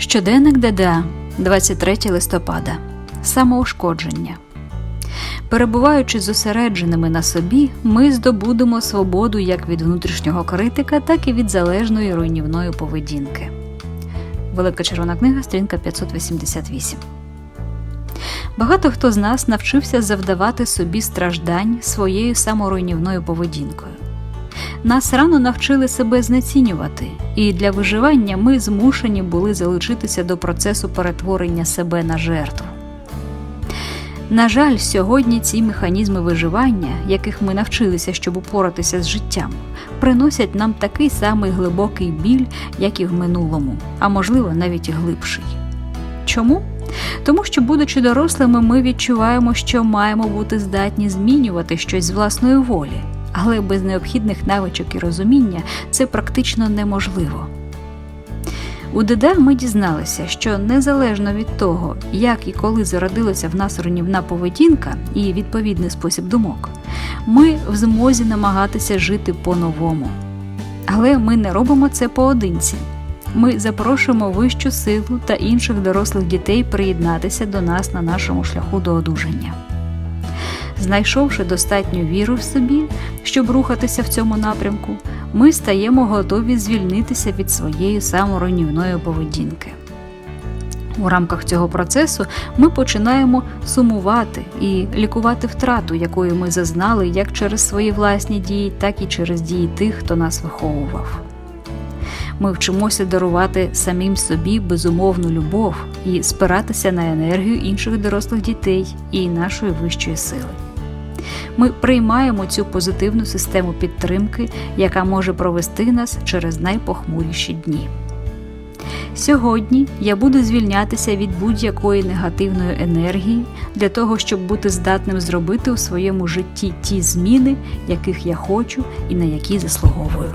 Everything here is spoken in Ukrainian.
Щоденник ДДА, 23 листопада. Самоушкодження. Перебуваючи зосередженими на собі, ми здобудемо свободу як від внутрішнього критика, так і від залежної руйнівної поведінки. Велика червона книга, сторінка 588. Багато хто з нас навчився завдавати собі страждань своєю саморуйнівною поведінкою. Нас рано навчили себе знецінювати, і для виживання ми змушені були залучитися до процесу перетворення себе на жертву. На жаль, сьогодні ці механізми виживання, яких ми навчилися, щоб упоратися з життям, приносять нам такий самий глибокий біль, як і в минулому, а можливо навіть глибший. Чому? Тому що, будучи дорослими, ми відчуваємо, що маємо бути здатні змінювати щось з власної волі, але без необхідних навичок і розуміння це практично неможливо. У ДД ми дізналися, що незалежно від того, як і коли зародилася в нас руйнівна поведінка і відповідний спосіб думок, ми в змозі намагатися жити по-новому. Але ми не робимо це поодинці. Ми запрошуємо вищу силу та інших дорослих дітей приєднатися до нас на нашому шляху до одужання. Знайшовши достатню віру в собі, щоб рухатися в цьому напрямку, ми стаємо готові звільнитися від своєї саморуйнівної поведінки. У рамках цього процесу ми починаємо сумувати і лікувати втрату, якої ми зазнали як через свої власні дії, так і через дії тих, хто нас виховував. Ми вчимося дарувати самим собі безумовну любов і спиратися на енергію інших дорослих дітей і нашої вищої сили. Ми приймаємо цю позитивну систему підтримки, яка може провести нас через найпохмуріші дні. Сьогодні я буду звільнятися від будь-якої негативної енергії для того, щоб бути здатним зробити у своєму житті ті зміни, яких я хочу і на які заслуговую.